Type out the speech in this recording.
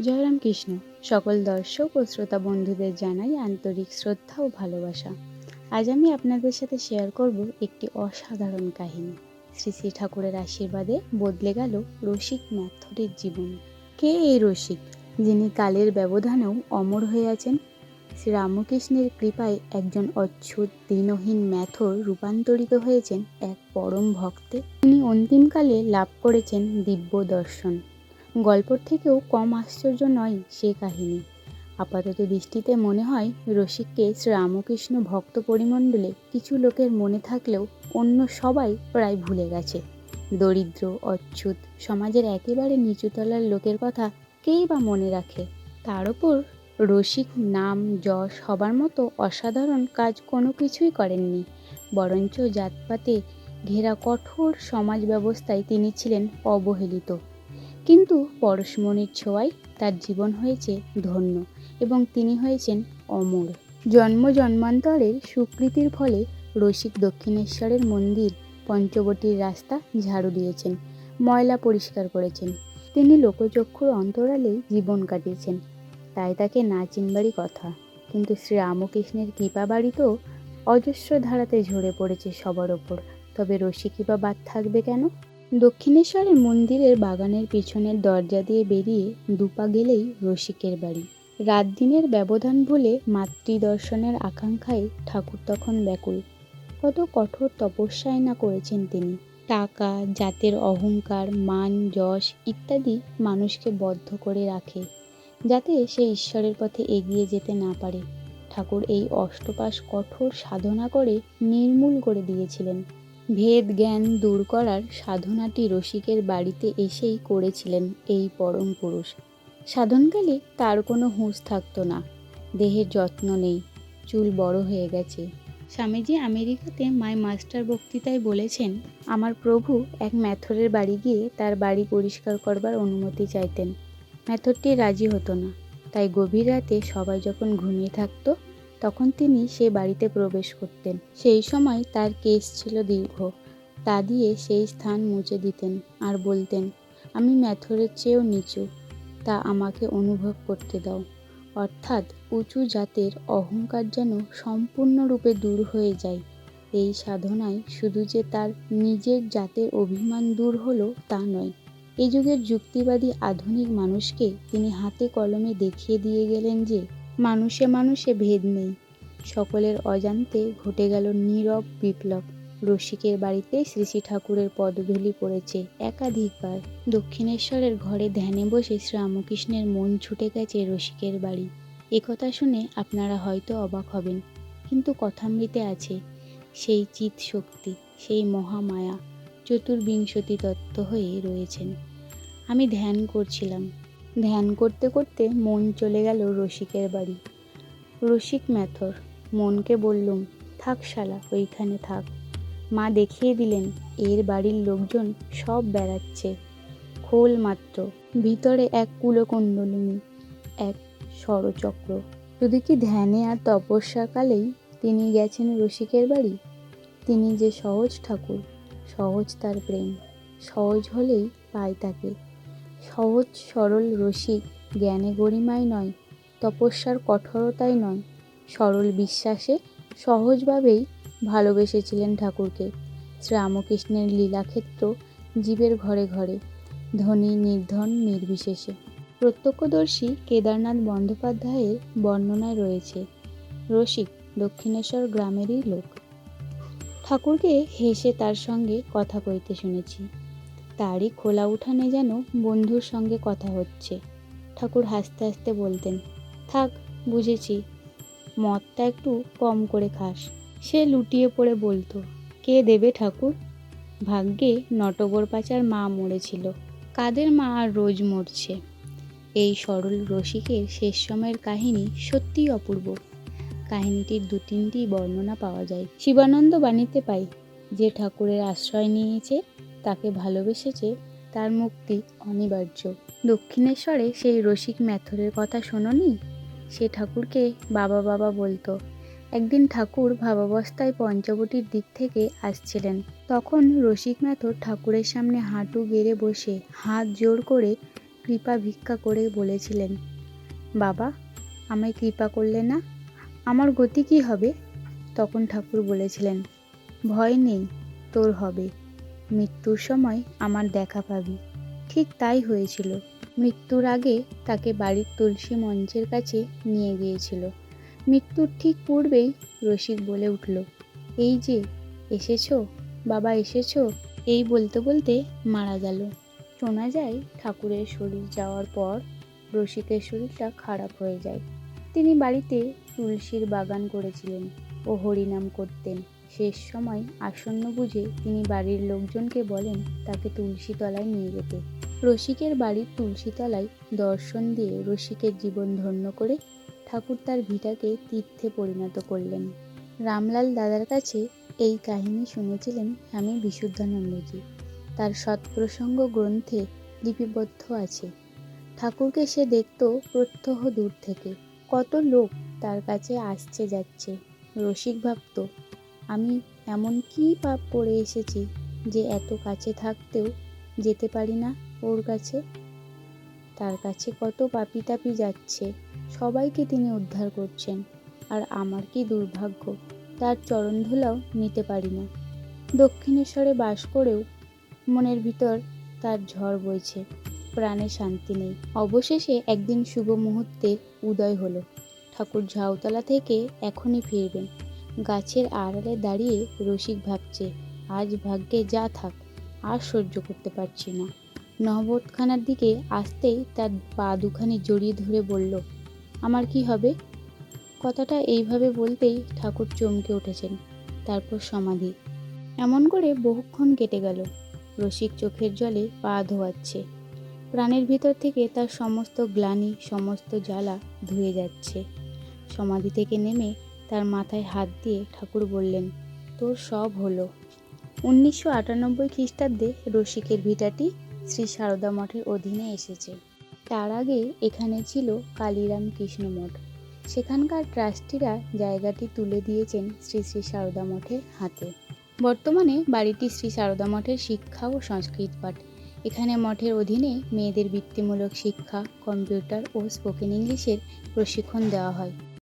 জয়রাম কৃষ্ণ সকল দর্শক ও শ্রোতা বন্ধুদের জানাই আন্তরিক শ্রদ্ধা ও ভালোবাসা। আজ আমি আপনাদের সাথে শেয়ার করব একটি অসাধারণ কাহিনী। শ্রী শ্রী ঠাকুরের আশীর্বাদে বদলে গেল রসিক ম্যাথরের জীবন। কে এই রসিক, যিনি কালের ব্যবধানেও অমর হয়ে আছেন? শ্রী রামকৃষ্ণের কৃপায় একজন অচ্ছুত দীনহীন ম্যাথর রূপান্তরিত হয়েছেন এক পরম ভক্তে। তিনি অন্তিমকালে লাভ করেছেন দিব্য দর্শন। গল্পর থেকেও কম আশ্চর্য নয় সে কাহিনী। আপাতত দৃষ্টিতে মনে হয় রসিককে শ্রীরামকৃষ্ণ ভক্ত পরিমণ্ডলে কিছু লোকের মনে থাকলেও অন্য সবাই প্রায় ভুলে গেছে। দরিদ্র অচ্ছুত সমাজের একেবারে নিচুতলার লোকের কথা কেই বা মনে রাখে? তার ওপর রসিক নাম, যশ হবার মতো অসাধারণ কাজ কোনো কিছুই করেননি। বরঞ্চ জাতপাতে ঘেরা কঠোর সমাজ ব্যবস্থায় তিনি ছিলেন অবহেলিত। কিন্তু পরশমণির ছোঁয়ায় তার জীবন হয়েছে ধন্য এবং তিনি হয়েছেন অমর। জন্ম জন্মান্তরের সুকৃতির ফলে রসিক দক্ষিণেশ্বরের মন্দির পঞ্চবটির রাস্তা ঝাড়ু দিয়েছেন, ময়লা পরিষ্কার করেছেন। তিনি লোকচক্ষুর অন্তরালেই জীবন কাটিয়েছেন। তাই তাকে না চিনবারই কথা। কিন্তু শ্রী রামকৃষ্ণের কৃপা বাড়ি তো অজস্র ধারাতে ঝরে পড়েছে সবার ওপর। তবে রসিকই বা বাদ থাকবে কেন? দক্ষিণেশ্বরের মন্দিরের বাগানের পিছনের দরজা দিয়ে বেরিয়ে দুপা গেলেই রসিকের বাড়ি। রাত দিনের ব্যবধান ভুলে মাতৃদর্শনের আকাঙ্ক্ষায় ঠাকুর তখন ব্যাকুল। কত কঠোর তপস্যায় না করেছেন তিনি। টাকা, জাতের অহংকার, মান, যশ ইত্যাদি মানুষকে বদ্ধ করে রাখে, যাতে সে ঈশ্বরের পথে এগিয়ে যেতে না পারে। ঠাকুর এই অষ্টপাশ কঠোর সাধনা করে নির্মূল করে দিয়েছিলেন। ভেদ জ্ঞান দূর করার সাধনাটি রসিকের বাড়িতে এসেই করেছিলেন এই পরম পুরুষ। সাধনকালে তার কোনো হুঁশ থাকতো না, দেহের যত্ন নেই, চুল বড় হয়ে গেছে। স্বামীজি আমেরিকাতে মাই মাস্টার বক্তৃতায় বলেছেন, আমার প্রভু এক ম্যাথরের বাড়ি গিয়ে তার বাড়ি পরিষ্কার করবার অনুমতি চাইতেন। ম্যাথরটি রাজি হতো না, তাই গভীর রাতে সবাই যখন ঘুমিয়ে থাকতো তখন তিনি সে বাড়িতে প্রবেশ করতেন। সেই সময় তার কেস ছিল দীর্ঘ। তা দিয়ে সেই স্থান মুছে দিতেন আর বলতেন, আমি ম্যাথরের চেয়েও নিচু, তা আমাকে অনুভব করতে দাও। অর্থাৎ উঁচু জাতের অহংকার যেন সম্পূর্ণরূপে দূর হয়ে যায়। এই সাধনায় শুধু যে তার নিজের জাতের অভিমান দূর হলো তা নয় এই যুগের যুক্তিবাদী আধুনিক মানুষকে তিনি হাতে কলমে দেখিয়ে দিয়ে গেলেন যে মানুষে মানুষে ভেদ নেই। সকলের অজান্তে ঘটে গেল নীরব বিপ্লব। রসিকের বাড়িতে শ্রী শ্রী ঠাকুরের পদধূলি পড়েছে একাধিকবার। দক্ষিণেশ্বরের ঘরে ধ্যানে বসে শ্রীরামকৃষ্ণের মন ছুটে গেছে রসিকের বাড়ি। একথা শুনে আপনারা হয়তো অবাক হবেন, কিন্তু কথামৃতে আছে, সেই চিত শক্তি, সেই মহামায়া, চতুর্বিংশতি তত্ত্ব হয়ে রয়েছেন। আমি ধ্যান করছিলাম ধ্যান করতে করতে মন চলে গেল রসিকের বাড়ি। রসিক ম্যাথর, মনকে বললুম, থাক শালা, ওইখানে থাক। মা দেখিয়ে দিলেন, এর বাড়ির লোকজন সব বেড়াচ্ছে। খোল মাত্র, ভিতরে এক কুলকুণ্ডলিনী, এক ষড়চক্র শুধু কি ধ্যানে আর তপস্যাকালেই তিনি গেছেন রসিকের বাড়ি? তিনি যে সহজ ঠাকুর, সহজ তার প্রেম, সহজ হলেই পায় তাকে। সহজ, সরল, রসিক, জ্ঞানে গরিমায় নয়, তপস্যার কঠোরতায় নয়। সরল বিশ্বাসে সহজভাবেই ভালোবেসেছিলেন ঠাকুরকে। শ্রীরামকৃষ্ণের লীলাক্ষেত্র জীবের ঘরে ঘরে, ধনী, নির্ধন, নির্বিশেষে। প্রত্যক্ষদর্শী কেদারনাথ বন্দ্যোপাধ্যায়ের বর্ণনায় রয়েছে, রসিক দক্ষিণেশ্বর গ্রামেরই লোক। ঠাকুরকে হেসে তার সঙ্গে কথা কইতে শুনেছি। তারই খোলা উঠানে যেন বন্ধুর সঙ্গে কথা হচ্ছে। ঠাকুর হাসতে হাসতে বলতেন, থাক, বুঝেছি। মদটা একটু কম করে খাস। সে লুটিয়ে পড়ে বলতো, কে দেবে ঠাকুর? ভাগ্যে নটবর পাচার মা মরেছিল। কাদের মা আর রোজ মরছে? এই সরল রসিকের শেষ সময়ের কাহিনী সত্যিই অপূর্ব। কাহিনীটির দু তিনটি বর্ণনা পাওয়া যায়। শিবানন্দ বাণীতে পাই, যে ঠাকুরের আশ্রয় নিয়েছে তাকে ভালোবেসেছে তার মুক্তি অনিবার্য। দক্ষিণেশ্বরে সেই রসিক ম্যাথরের কথা শোনোনি? সে ঠাকুরকে বাবা বাবা বলতো। একদিন ঠাকুর ভাবাবস্থায় পঞ্চবটির দিক থেকে আসছিলেন। তখন রসিক ম্যাথর ঠাকুরের সামনে হাঁটু গেড়ে বসে হাত জোর করে কৃপা ভিক্ষা করে বলেছিলেন, বাবা, আমায় কৃপা করলে না? আমার গতি কি হবে? তখন ঠাকুর বলেছিলেন, ভয় নেই, তোর হবে। মৃত্যুর সময় আমার দেখা পাবি। ঠিক তাই হয়েছিল। মৃত্যুর আগে তাকে বাড়ির তুলসী মঞ্চের কাছে নিয়ে গিয়েছিল। মৃত্যুর ঠিক পূর্বেই রসিক বলে উঠল, এই যে, এসেছ? বাবা, এসেছ? এই বলতে বলতে মারা গেল। শোনা যায়, ঠাকুরের শরীর যাওয়ার পর রসিকের শরীরটা খারাপ হয়ে যায়। তিনি বাড়িতে তুলসীর বাগান করেছিলেন ও হরিনাম করতেন। শেষ সময় আসন্ন বুঝে তিনি বাড়ির লোকজনকে বলেন তাকে তুলসীতলায় নিয়ে যেতে। রসিকের বাড়ির তুলসীতলায় দর্শন দিয়ে রসিকের জীবন ধন্য করে ঠাকুর তার ভিটাকে তীর্থে পরিণত করলেন। রামলাল দাদার কাছে এই কাহিনী শুনেছিলেন স্বামী বিশুদ্ধানন্দজি। তার সৎপ্রসঙ্গ গ্রন্থে লিপিবদ্ধ আছে। ঠাকুরকে সে দেখত প্রত্যহ দূর থেকে। কত লোক তার কাছে আসছে যাচ্ছে। রসিক ভাবত আমি এমন কী পাপ করে এসেছি যে এত কাছে থাকতেও যেতে পারি না ওর কাছে। তার কাছে কত পাপি তাপি যাচ্ছে, সবাইকে তিনি উদ্ধার করছেন, আর আমার কি দুর্ভাগ্য, তার চরণধুলাও নিতে পারি না। দক্ষিণেশ্বরে বাস করেও মনের ভিতর তার ঝড় বইছে, প্রাণে শান্তি নেই। অবশেষে একদিন শুভ মুহূর্তে উদয় হলো। ঠাকুর ঝাউতলা থেকে এখনই ফিরবেন। গাছের আড়ালে দাঁড়িয়ে রসিক ভাবছে, আজ ভাগ্যে যা থাক, আর সহ্য করতে পারছি না। নহবতখানার দিকে আসতেই তার পা দুখানি জড়িয়ে ধরে বলল, আমার কি হবে? কথাটা এইভাবে বলতেই ঠাকুর চমকে উঠেছেন। তারপর সমাধি। এমন করে বহুক্ষণ কেটে গেল। রসিক চোখের জলে পা ধোয়াচ্ছে। প্রাণের ভিতর থেকে তার সমস্ত গ্লানি, সমস্ত জ্বালা ধুয়ে যাচ্ছে। সমাধি থেকে নেমে তার মাথায় হাত দিয়ে ঠাকুর বললেন, তোর সব হলো। উনিশশো আটানব্বই খ্রিস্টাব্দে রসিকের ভিটাটি শ্রী সারদা মঠের অধীনে এসেছে। তার আগে এখানে ছিল কালীরাম কৃষ্ণ মঠ। সেখানকার ট্রাস্টিরা জায়গাটি তুলে দিয়েছেন শ্রী শ্রী সারদা মঠের হাতে। বর্তমানে বাড়িটি শ্রী সারদা মঠের শিক্ষা ও সংস্কৃত পাঠ। এখানে মঠের অধীনে মেয়েদের বৃত্তিমূলক শিক্ষা, কম্পিউটার ও স্পোকেন ইংলিশের প্রশিক্ষণ দেওয়া হয়।